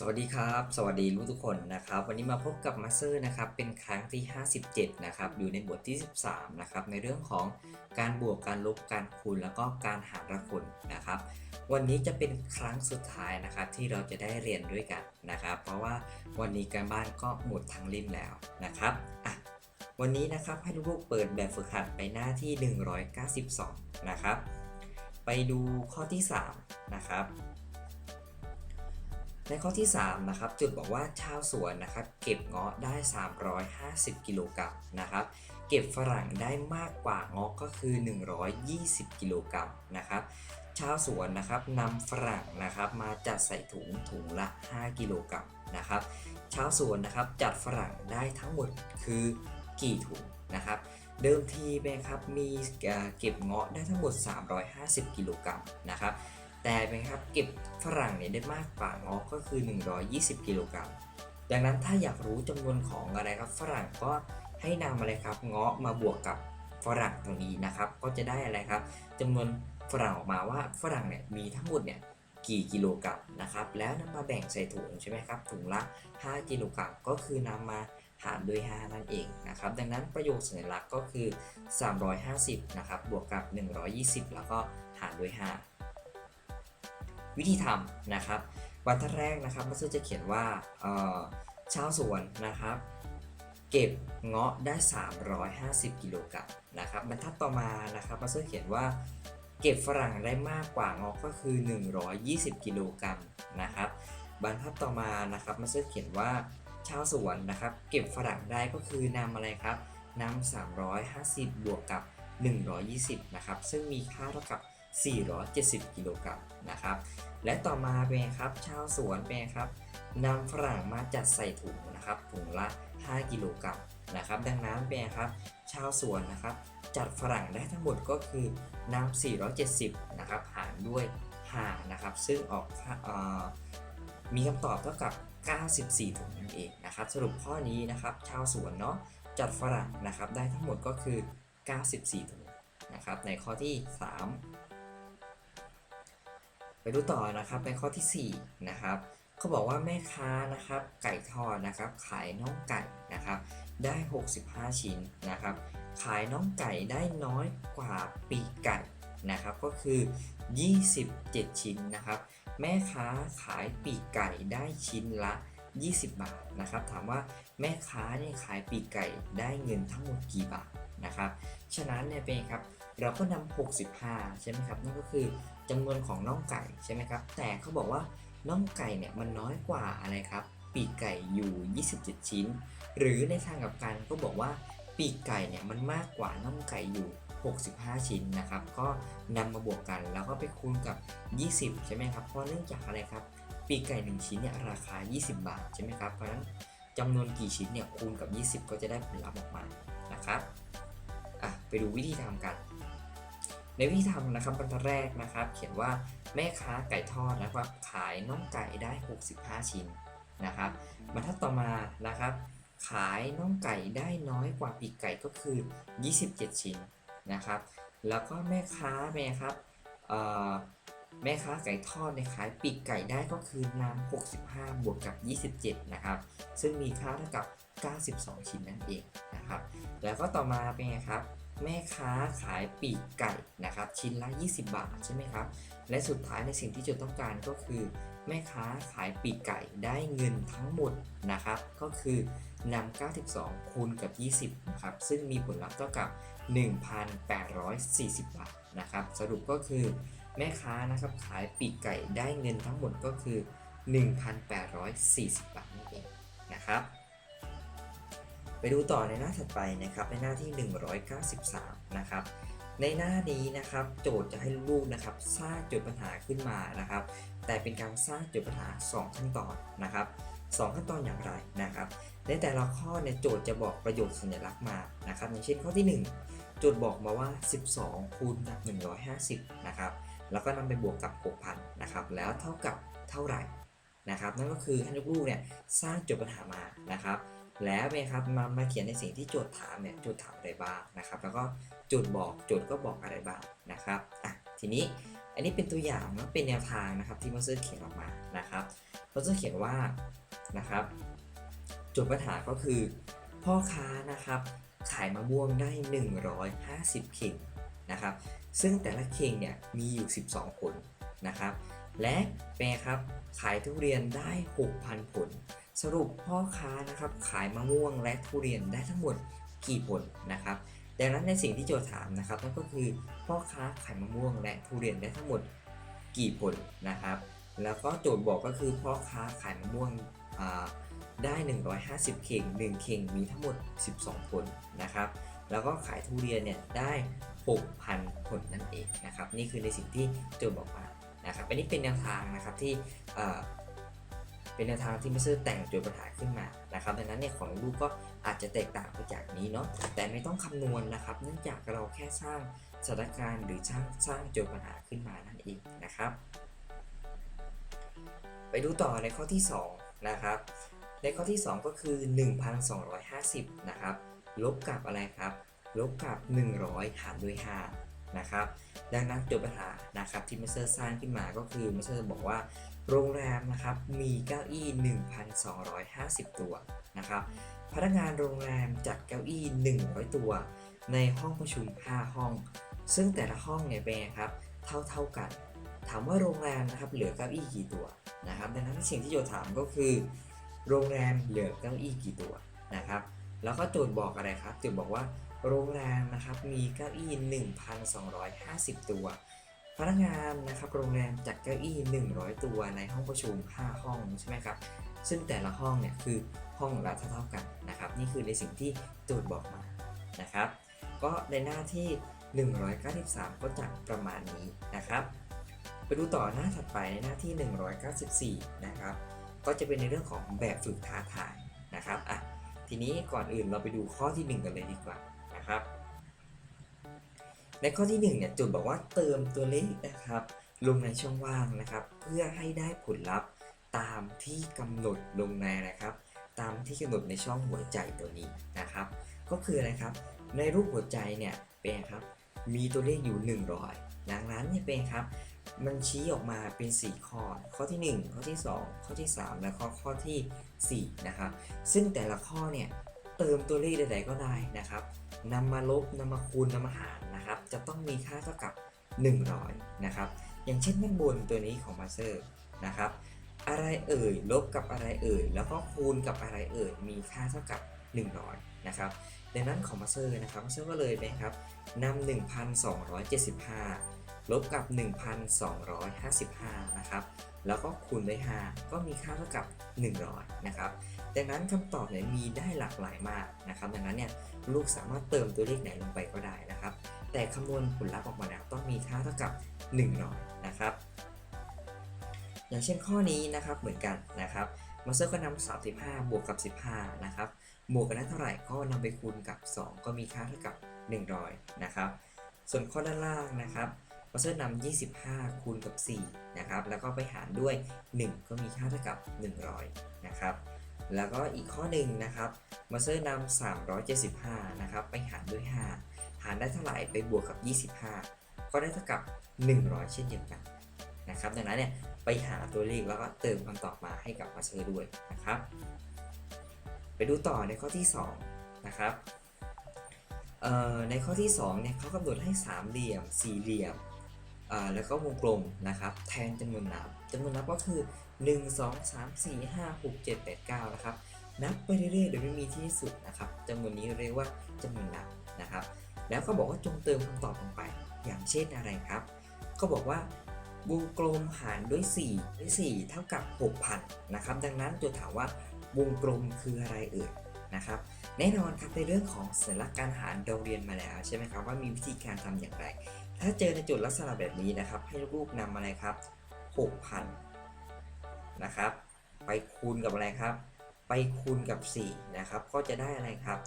สวัสดีครับ สวัสดีรู้ทุกคนนะครับ วันนี้มาพบกับมาสเตอร์นะครับเป็นครั้งที่ 57 นะครับ อยู่ในบทที่ 13 นะครับ ในเรื่องของการบวกการลบการคูณ แล้วก็การหารผลนะครับ วันนี้จะเป็นครั้งสุดท้ายนะครับที่เราจะได้เรียนด้วยกันนะครับ เพราะว่าวันนี้การบ้านก็หมดทั้งริมแล้วนะครับอะวันนี้นะครับให้ลูกๆเปิดแบบฝึกหัดไปหน้าที่ 192 นะครับ ไปดูข้อที่ 3 นะครับ ในข้อที่ 3 นะครับ จุดบอกว่าชาวสวนนะครับ เก็บเงาะได้ 350 กิโลกรัมนะครับ เก็บฝรั่งได้มากกว่าเงาะก็คือ 120 กิโลกรัมนะครับ ชาวสวนนะครับนำฝรั่งนะครับมาจัดใส่ถุงถุงละ 5 กิโลกรัมนะครับ ชาวสวนนะครับจัดฝรั่งได้ทั้งหมดคือกี่ถุงนะครับเดิมทีเนครับมีเอ่อเก็บเงาะได้ทั้งหมด 350 กิโลกรัมนะครับ แต่เป็นครับเก็บฝรั่งเนี่ยได้มากกว่างาะก็คือ 120 กิโลกรัม ดังนั้นถ้าอยากรู้จำนวนของอะไรครับฝรั่งก็ให้นำอะไรครับเงาะมาบวกกับฝรั่งตรงนี้นะครับ ก็จะได้อะไรครับจำนวนฝรั่งออกมาว่าฝรั่งเนี่ยมีทั้งหมดเนี่ยกี่กิโลกรัมนะครับ แล้วนำมาแบ่งใส่ถุงใช่ไหมครับถุงละ 5 กิโลกรัมก็คือนำมาหารด้วย 5 นั่นเองนะครับ ดังนั้นประโยคสัญลักษณ์ก็คือ 350 นะครับ บวกกับ 120 แล้วก็หารด้วย 5 วิธีทำนะครับบรรทัดแรกนะครับมาสจะเขียนว่าชาวสวนนะครับ เก็บเงาะได้ 350 กิโลกรัมนะครับบรรทัดต่อมานะครับมาสเตอร์เขียนว่าเก็บฝรั่งได้มากกว่าเงาะก็คือ 120 กิโลกรัมนะครับบรรทัดต่อมานะครับมาสเตอร์เขียนว่าชาวสวนนะครับ เก็บฝรั่งได้ก็คือนำอะไรครับนำ350 บวกกับ 120 นะครับ ซึ่งมีค่าเท่ากับ 470 กิโลกรัมนะครับ และต่อมาเป็นครับชาวสวนเป็นครับนำฝรั่งมาจัดใส่ถุงนะครับถุงละ 5 กิโลกรัมนะครับ ดังนั้นเป็นครับชาวสวนนะครับ จัดฝรั่งได้ทั้งหมดก็คือนำ470 นะครับหารด้วย5นะครับ ซึ่งออกออมีคำตอบเท่ากับ 94 ถุงนั่นเองนะครับ สรุปข้อนี้นะครับ ชาวสวนเนาะจัดฝรั่งนะครับ ได้ทั้งหมดก็คือ 94 ถุงนะครับ ในข้อที่ 3 ไปดูต่อนะครับในข้อที่ 4 นะครับเขาบอกว่าแม่ค้านะครับไก่ทอดนะครับขายน้องไก่นะครับได้ 65 ชิ้นนะครับขายน้องไก่ได้น้อยกว่าปีกไก่นะครับก็คือ 27 ชิ้นนะครับแม่ค้าขายปีกไก่ได้ชิ้นละ 20 บาทนะครับถามว่าแม่ค้าเนี่ยขายปีกไก่ได้เงินทั้งหมดกี่บาทนะครับฉะนั้นเนี่ยเป็นครับ เราก็นำ65 ใช่ไหมครับ นั่นก็คือจำนวนของน่องไก่ใช่ไหมครับ แต่เขาบอกว่าน่องไก่เนี่ยมันน้อยกว่าอะไรครับ ปีกไก่อยู่ 27 ชิ้น หรือในทางกลับกันก็บอกว่าปีกไก่เนี่ยมันมากกว่าน่องไก่อยู่ 65 ชิ้นนะครับ ก็นำมาบวกกันแล้วก็ไปคูณกับ 20 ใช่ไหมครับ เพราะเนื่องจากอะไรครับ ปีกไก่ 1 ชิ้นเนี่ยราคา 20 บาทใช่ไหมครับ เพราะฉะนั้นจำนวนกี่ชิ้นเนี่ยคูณกับ 20 ก็จะได้ผลลัพธ์ออกมานะครับ อะไปดูวิธีทำกัน ในวิธีทำนะครับบรรทัดแรกนะครับ เขียนว่าแม่ค้าไก่ทอดนะครับ ขายน้องไก่ได้ 65 ชิ้นนะครับบรรทัดต่อมานะครับ ขายน้องไก่ได้น้อยกว่าปีกไก่ก็คือ 27 ชิ้นนะครับ แล้วก็แม่ค้าแม่ครับแม่ค้าไก่ทอดในขายปีกไก่ได้ก็คือนำ65 บวกกับ 27 นะครับ ซึ่งมีค่าเท่ากับ 92 ชิ้นนั่นเองนะครับ แล้วก็ต่อมาเป็นไงครับ แม่ค้าขายปีกไก่นะครับชิ้นละ 20 บาทใช่ไหมครับ และสุดท้ายในสิ่งที่จทย์ต้องการก็คือ แม่ค้าขายปีกไก่ได้เงินทั้งหมดนะครับ ก็คือนำ92 คูณกับ 20นะครับซึ่งมีผลลัพธ์เท่ากับ 1,840 บาทนะครับ สรุปก็คือแม่ค้านะครับขายปีกไก่ได้เงินทั้งหมดก็คือ 1,840 บาทนั่นเองนะครับ ไปดูต่อในหน้าถัดไปนะครับในหน้าที่ 193 นะครับ ในหน้านี้นะครับ โจทย์จะให้ลูกนะครับสร้างโจทย์ปัญหาขึ้นมานะครับ แต่เป็นการสร้างโจทย์ปัญหา 2 ขั้นตอนนะครับ 2 ขั้นตอนอย่างไรนะครับ ในแต่ละข้อเนี่ยโจทย์จะบอกประโยคสัญลักษณ์มานะครับอย่างเช่นข้อที่ 1 โจทย์บอกมาว่า 12 คูณกับ 150 นะครับ แล้วก็นำไปบวกกับ 6,000 นะครับ แล้วเท่ากับเท่าไหร่นะครับ นั่นก็คือให้ลูกๆเนี่ยสร้างโจทย์ปัญหามานะครับ แล้วเนี่ยครับมามาเขียนในสิ่งที่โจทย์ถามเนี่ยโจทย์ถามอะไรบ้างนะครับ แล้วก็โจทย์บอกโจทย์ก็บอกอะไรบ้างนะครับอะทีนี้อันนี้เป็นตัวอย่างเนาะเป็นแนวทางนะครับที่มาสเตอร์เขียนออกมานะครับมาสเตอร์เขียนว่านะครับโจทย์ปัญหาก็คือ พ่อค้านะครับขายมะม่วงได้ 150เข่งนะครับ ซึ่งแต่ละเข่งเนี่ยมีอยู่ 12 ผลนะครับ และแปรครับขายทุเรียนได้ 6,000 ผล สรุปพ่อค้านะครับขายมะม่วงและทุเรียนได้ทั้งหมดกี่ผลนะครับ ดังนั้นในสิ่งที่โจทย์ถามนะครับนั่นก็คือพ่อค้าขายมะม่วงและทุเรียนได้ทั้งหมดกี่ผลนะครับ แล้วก็โจทย์บอกก็คือพ่อค้าขายมะม่วงได้ 150 เข่ง 1 เข่งมีทั้งหมด 12 ผลนะครับ แล้วก็ขายทุเรียนเนี่ยได้ 6,000 ผลนั่นเองนะครับ นี่คือในสิ่งที่โจทย์บอกมานะครับ อันนี้เป็นแนวทางนะครับที่ เป็นแนวทางที่มิสเตอร์แต่งโจทย์ปัญหาขึ้นมานะครับดังนั้นเนี่ยของลูกก็อาจจะแตกต่างไปจากนี้เนาะแต่ไม่ต้องคำนวณนะครับ เนื่องจากเราแค่สร้างสถานการณ์หรือสร้างสร้างโจทย์ปัญหาขึ้นมานั่นเองนะครับ ไปดูต่อในข้อที่ 2 นะครับ ในข้อที่ 2 ก็คือ 1,250 นะครับ ลบกับอะไรครับ ลบกับ 100 หารด้วย 5 นะครับ ดังนั้นโจทย์ปัญหานะครับที่มาสเตอร์สร้างขึ้นมาก็คือมาสเตอร์บอกว่า โรงแรมนะครับมีเก้าอี้ 1,250 ตัวนะครับ พนักงานโรงแรมจัดเก้าอี้ 100 ตัว ในห้องประชุม 5 ห้อง ซึ่งแต่ละห้องเนี่ยเป็นไงครับเท่าเท่ากัน ถามว่าโรงแรมนะครับเหลือเก้าอี้กี่ตัวนะครับดังนั้นสิ่งที่โจทย์ถามก็คือ โรงแรมเหลือเก้าอี้กี่ตัวนะครับ แล้วก็โจทย์บอกอะไรครับโจทย์บอกว่าโรงแรมนะครับมีเก้าอี้ 1,250 ตัว พนักงานนะครับโรงแรมจัดเก้าอี้ 100 ตัวในห้องประชุม 5 ห้องใช่ไหมครับ ซึ่งแต่ละห้องเนี่ยคือห้องละเท่ากันนะครับ นี่คือในสิ่งที่โจทย์บอกมานะครับ ก็ในหน้าที่ 193 ก็จะประมาณนี้นะครับ ไปดูต่อหน้าถัดไปในหน้าที่ 194 นะครับ ก็จะเป็นในเรื่องของแบบฝึกท้าทายนะครับอะทีนี้ก่อนอื่นเราไปดูข้อที่ 1 กันเลยดีกว่านะครับ ในข้อที่1เนี่ยจุดบอกว่าเติมตัวเลขนะครับ ลงในช่องว่างนะครับ เพื่อให้ได้ผลลัพธ์ตามที่กำหนดลงในนะครับ ตามที่กำหนดในช่องหัวใจตัวนี้นะครับ ก็คืออะไรครับ ในรูปหัวใจเนี่ยเป็นครับ มีตัวเลขอยู่ 100 ดังนั้นเนี่ยเป็นครับ มันชี้ออกมาเป็น 4 ข้อ ข้อที่ 1 ข้อที่ 2 ข้อที่ 3 และข้อข้อที่ 4 นะครับ ซึ่งแต่ละข้อเนี่ย เติมตัวเลขใดๆก็ได้นะครับนำมาลบนำมาคูณนำมาหารนะครับ จะต้องมีค่าเท่ากับ 100 นะครับ อย่างเช่นด้านบนตัวนี้ของมาสเตอร์นะครับ อะไรเอ่ยลบกับอะไรเอ่ยแล้วก็คูณกับอะไรเอ่ยมีค่าเท่ากับ 100 นะครับดังนั้นของมาสเตอร์นะครับมาสเตอร์ก็เลยนะครับนำ1,275 ลบกับ 1,255 นะครับ แล้วก็คูณด้วย5ก็มีค่าเท่ากับ 100 นะครับดังนั้นคำตอบเนี่ยมีได้หลากหลายมากนะครับ ดังนั้นเนี่ยลูกสามารถเติมตัวเลขไหนลงไปก็ได้นะครับ แต่คำนวณผลลัพธ์ออกมาแล้วต้องมีค่าเท่ากับ100นะครับ อย่างเช่นข้อนี้นะครับเหมือนกันนะครับมาเตอร์ก็นำ35 บวกกับ 15 นะครับ บวกกันได้เท่าไหร่ก็นำไปคูณกับ 2 ก็มีค่าเท่ากับ 100 นะครับ ส่วนข้อด้านล่างนะครับ มาสเตอร์นำ25 คูณกับ 4 นะครับ แล้วก็ไปหารด้วย 1 ก็มีค่าเท่ากับ 100 นะครับ แล้วก็อีกข้อหนึ่งนะครับมาเตอร์นำ375 นะครับ ไปหารด้วย 5 หารได้เท่าไหร่ไปบวกกับ 25 ก็ได้เท่ากับ 100 เช่นเดียวกันนะครับ ดังนั้นเนี่ยไปหาตัวเลขแล้วก็เติมคำตอบมาให้กับมาเตอร์ด้วยนะครับ ไปดูต่อในข้อที่ 2 นะครับในข้อที่2เนี่ยเขากำหนดให้สามเหลี่ยม สี่เหลี่ยม แล้วก็วงกลมนะครับ แทนจำนวนนับจำนวนนับก็คือ 1 2 3 4 5 6 7 8 9 นะครับ นับไปเรื่อยๆโดยไม่มีที่สุดนะครับจำนวนนี้เรียกว่าจำนวนนับนะครับ แล้วก็บอกว่าจงเติมคำตอบลงไป อย่างเช่นอะไรครับ ก็บอกว่าวงกลมหารด้วย4ด้วย4เท่ากับ 6,000นะครับ ดังนั้นจะถามว่าวงกลมคืออะไรเอ่ยนะครับ แน่นอนครับในเรื่องของสัญลักษณ์การหารเราเรียนมาแล้วใช่ไหมครับว่ามีวิธีการทำอย่างไร ถ้าเจอในจทย์ลักษณะแบบนี้นะครับ ให้ลูกๆนำอะไรครับ 6,000 นะครับ ไปคูณกับอะไรครับ ไปคูณกับ 4 นะครับ ก็จะได้อะไรครับ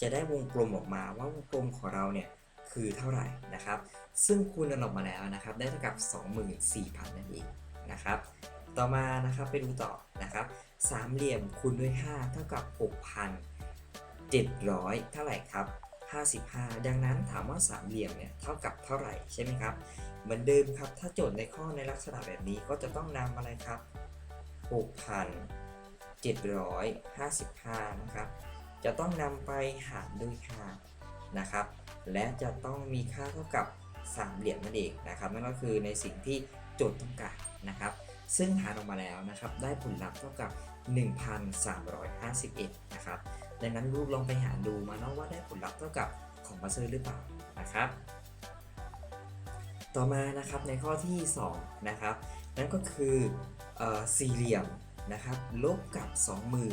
จะได้วงกลมออกมาว่าวงกลมของเราเนี่ยคือเท่าไหร่นะครับ ซึ่งคูณกันออกมาแล้วนะครับ ได้เท่ากับ 24,000 นั่นเองนะครับ ต่อมานะครับไปดูต่อนะครับ สามเหลี่ยมคูณด้วย 5 เท่ากับ 6,700 เท่าไหร่ครับ 55 ดังนั้นถามว่าสามเหลี่ยมเนี่ยเท่ากับเท่าไหร่ใช่ไหมครับ เหมือนเดิมครับ ถ้าโจทย์ในข้อในลักษณะแบบนี้ก็จะต้องนำอะไรครับ 6,755 นะครับ จะต้องนำไปหารด้วยค่านะครับ และจะต้องมีค่าเท่ากับสามเหลี่ยมนั่นเองนะครับนั่นก็คือในสิ่งที่โจทย์ต้องการนะครับซึ่งหารออกมาแล้วนะครับ ได้ผลลัพธ์เท่ากับ 1,351 นะครับ ดังนั้นลูกลองไปหาดูมาเนาะว่าได้ผลลัพธ์เท่ากับของมาเซอร์หรือเปล่านะครับ ต่อมานะครับในข้อที่ 2 นะครับ นั่นก็คืออสี่เหลี่ยมนะครับลบกับ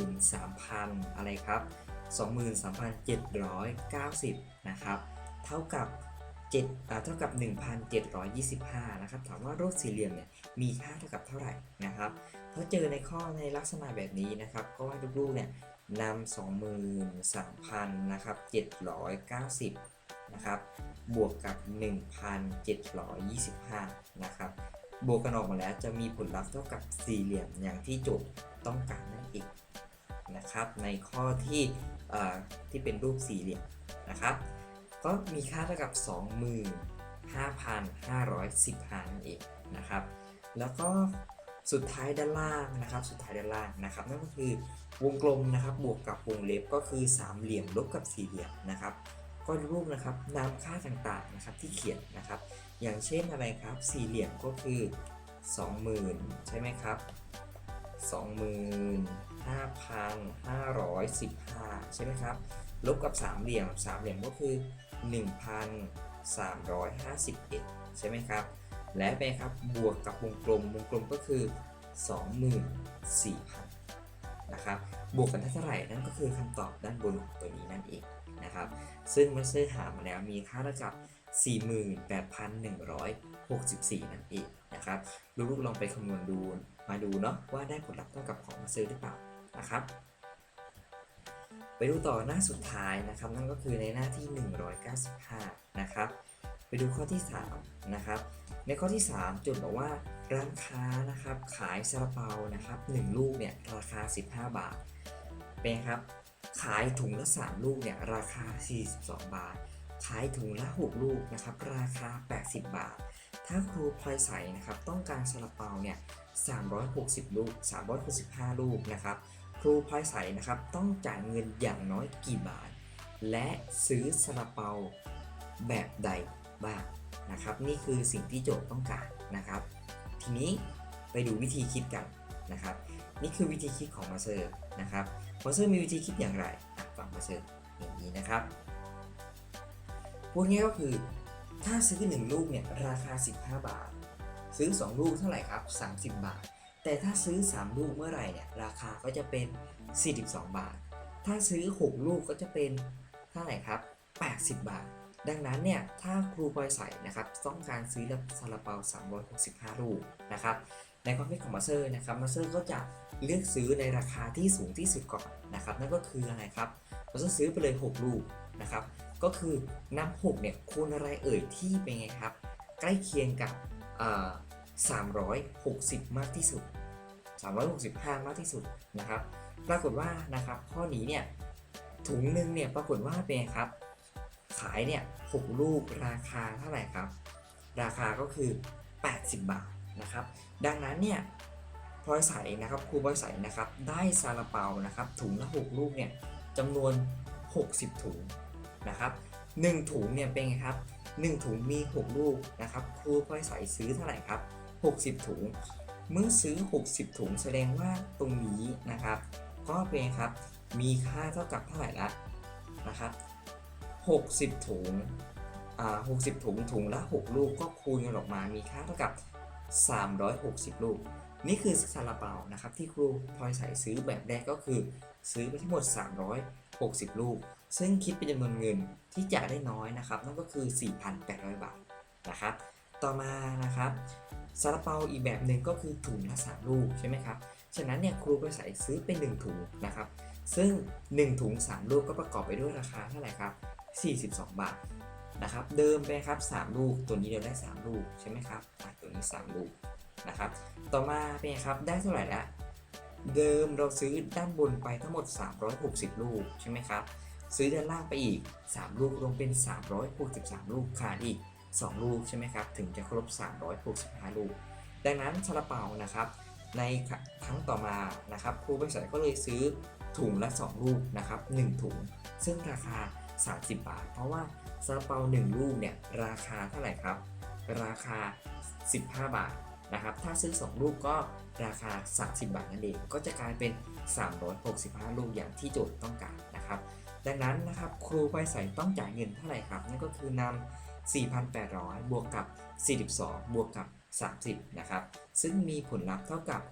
23,000 อะไรครับ 23,790 นะครับ เท่ากับ7เท่ากับ 1,725 นะครับ ถามว่ารูปสี่เหลี่ยมเนี่ยมีค่าเท่ากับเท่าไหร่นะครับ เพราะเจอในข้อในลักษณะแบบนี้นะครับ ก็ให้ลูกๆเนี่ย นำ23,000นะครับ790นะครับบวกกับ 1,725นะครับบวกกันออกมาแล้วจะมีผลลัพธ์เท่ากับสี่เหลี่ยมอย่างที่โจทย์ต้องการนั่นเองนะครับ ในข้อที่เอ่อที่เป็นรูปสี่เหลี่ยมนะครับ ก็มีค่าเท่ากับ 25,515นั่นเองนะครับ แล้วก็สุดท้ายด้านล่างนะครับ สุดท้ายด้านล่างนะครับ นั่นก็คือ วงกลมนะครับบวกกับวงเล็บก็คือสามเหลี่ยมลบกับสี่เหลี่ยมนะครับก็รูปนะครับนำค่าต่างๆนะครับที่เขียนนะครับ อย่างเช่นอะไรครับ สี่เหลี่ยมก็คือ 20,000 ใช่ไหมครับ 25,515 ใช่ไหมครับ ลบกับสามเหลี่ยมสามเหลี่ยมก็คือ 1,351 ใช่ไหมครับ และไปครับบวกกับวงกลมวงกลมก็คือ 24,000 นะครับ บวกกันได้เท่าไหร่นั่นก็คือคำตอบด้านบนของตัวนี้นั่นเองนะครับ ซึ่งมาสเตอร์หามาแล้วมีค่าเท่ากับ 48,164 นั่นเองนะครับลูกๆลองไปคำนวณดูมาดูเนาะว่าได้ผลลัพธ์เท่ากับของมาสเตอร์หรือเปล่านะครับ ไปดูต่อหน้าสุดท้ายนะครับ นั่นก็คือในหน้าที่ 195 นะครับ ไปดูข้อที่ 3 นะครับ ในข้อที่ 3 จุดบอกว่าร้านค้านะครับขายซาลาเปานะครับ1ลูกเนี่ยราคา 15 บาท เป็นครับขายถุงละ 3 ลูกเนี่ยราคา 42 บาท ขายถุงละ 6 ลูกนะครับราคา 80 บาท ถ้าครูพลอยใสนะครับต้องการซาลาเปาเนี่ย360 ลูก 365 ลูกนะครับครูพลอยใสนะครับต้องจ่ายเงินอย่างน้อยกี่บาท และซื้อซาลาเปาแบบใด บ้างนะครับ นี่คือสิ่งที่โจทย์ต้องการนะครับ ทีนี้ไปดูวิธีคิดกันนะครับ นี่คือวิธีคิดของมาเซอร์นะครับมาเซอร์มีวิธีคิดอย่างไรฟังมาเซอร์อย่างนี้นะครับพูดง่ายก็คือ ถ้าซื้อ 1 ลูกเนี่ยราคา 15 บาท ซื้อ 2 ลูกเท่าไหร่ครับ 30 บาท แต่ถ้าซื้อ 3 ลูกเมื่อไหร่เนี่ยราคาก็จะเป็น 42 บาท ถ้าซื้อ 6 ลูกก็จะเป็นเท่าไหร่ครับ 80 บาท ดังนั้นเนี่ยถ้าครูปอยใส่นะครับต้องการซื้อซาลาเปา365 ลูกนะครับในความคิดของมาเซอร์นะครับมาเซอร์ก็จะเลือกซื้อในราคาที่สูงที่สุดก่อนนะครับนั่นก็คืออะไรครับมาเซอร์ซื้อไปเลย 6 ลูกนะครับก็คือนำ6เนี่ยคูณอะไรเอ่ยที่เป็นไงครับ ใกล้เคียงกับ360 มากที่สุด 365 มากที่สุดนะครับ ปรากฏว่านะครับข้อนี้เนี่ยถุงหนึ่งเนี่ยปรากฏว่าเป็นไงครับ ขายเนี่ย6ลูกราคาเท่าไหร่ครับ ราคาก็คือ 80 บาทนะครับ ดังนั้นเนี่ยพลอยใสนะครับครูพลอยใสนะครับได้ซาลาเปานะครับถุงละ6ลูกเนี่ยจำนวน 60 ถุงนะครับ1ถุงเนี่ยเป็นไงครับ 1 ถุงมี 6 ลูกนะครับครูพลอยใสซื้อเท่าไหร่ครับ 60 ถุง เมื่อซื้อ 60 ถุงแสดงว่าตรงนี้นะครับ ก็เป็นครับมีค่าเท่ากับเท่าไหร่ละนะครับ 60 ถุงอ่า60 ถุงถุงละ 6 ลูกก็คูณกันออกมามีค่าเท่ากับ 360 ลูก นี่คือซาลาเปานะครับที่ครูพลอยใส่ซื้อแบบแรกก็คือ ซื้อไปทั้งหมด 360 ลูก ซึ่งคิดเป็นจำนวนเงินที่จ่ายได้น้อยนะครับ นั่นก็คือ 4,800 บาทนะครับ ต่อมานะครับซาลาเปาอีกแบบหนึ่งก็คือถุงละ3ลูกใช่ไหมครับ ฉะนั้นเนี่ยครูพลอยใส่ซื้อเป็น 1 ถุงนะครับซึ่ง 1 ถุง 3 ลูกก็ประกอบไปด้วยราคาเท่าไหร่ครับ 42 บาทนะครับ เดิมไปครับ 3 ลูก ตัวนี้เราได้ 3 ลูกใช่ไหมครับตัวนี้ 3 ลูกนะครับ ต่อมาเป็นครับ ได้เท่าไหร่ละเดิมเราซื้อด้านบนไปทั้งหมด 360 ลูกใช่ไหมครับ ซื้อด้านล่างไปอีก 3 ลูกรวมเป็น 363 ลูกขาดอีก 2 ลูกใช่ไหมครับ ถึงจะครบ 365 ลูก ดังนั้นซาลาเปานะครับ ในครั้งต่อมานะครับครูบริษัทก็เลยซื้อถุงละ 2 ลูกนะครับ 1 ถุง ซึ่งราคา 30 บาท เพราะว่าซาลาเปา1ลูกเนี่ยราคาเท่าไหร่ครับ ราคา 15 บาทนะครับ ถ้าซื้อ 2 ลูกก็ราคา 30 บาทนั่นเอง ก็จะกลายเป็น 365 ลูกอย่างที่โจทย์ต้องการนะครับ ดังนั้นนะครับครูบริษัทต้องจ่ายเงินเท่าไหร่ครับ นั่นก็คือนำ4,800 บวกกับ 42 บวกกับ 30 นะครับ ซึ่งมีผลลัพธ์เท่ากับ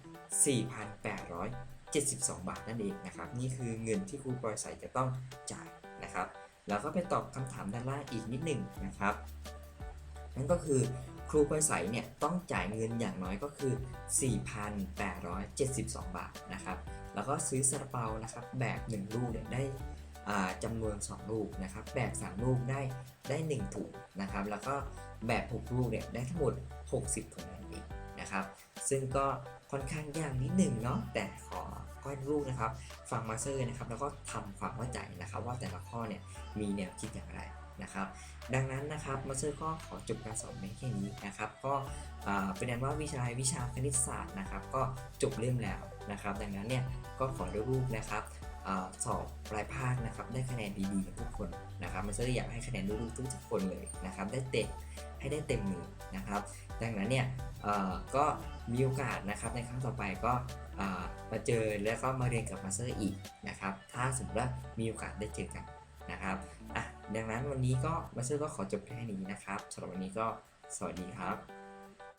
4,872 บาทนั่นเองนะครับ นี่คือเงินที่ครูบริษัทจะต้องจ่ายนะครับ แล้วก็ไปตอบคำถามด้านล่างอีกนิดหนึ่งนะครับ นั่นก็คือครูบริษัทเนี่ยต้องจ่ายเงินอย่างน้อยก็คือ 4,872 บาทนะครับ แล้วก็ซื้อซาลาเปานะครับแบบ 1 ลูกเนี่ยได้อ่าจำนวน 2 ลูกนะครับ แบบ 3 ลูกได้ได้ 1 ถุงนะครับ แล้วก็แบบ 6 ลูกเนี่ยได้ทั้งหมด 60 ถุงนั่นเองนะครับ ซึ่งก็ค่อนข้างยากนิดหนึ่งเนาะแต่ขอ วาดรูปนะครับ ฟังมาสเซอร์นะครับแล้วก็ทำความเข้าใจนะครับ ว่าแต่ละข้อเนี่ยมีแนวคิดอย่างไรนะครับ ดังนั้นนะครับมาสเซอร์ก็ขอจบการสอนในแค่นี้นะครับ ก็เป็นอันว่าวิชาวิชาคณิตศาสตร์นะครับ ก็จบเล่มแล้วนะครับ ดังนั้นเนี่ยก็ขอด้รูปนะครับ สอบปลายภาคนะครับได้คะแนนดีๆกันทุกคนนะครับมาสเซอร์อยากให้คะแนนลูกๆทุกคนเลยนะครับได้เต็มให้ได้เต็มมือนะครับ ดังนั้นเนี่ยก็มีโอกาสนะครับในครั้งต่อไปก็มาเจอแล้วก็มาเรียนกับมาสเตอร์อีกนะครับถ้าสมมติว่ามีโอกาสได้เจอกันนะครับอะดังนั้นวันนี้ก็มาสเตอร์ก็ขอจบแค่นี้นะครับสำหรับวันนี้ก็สวัสดีครับ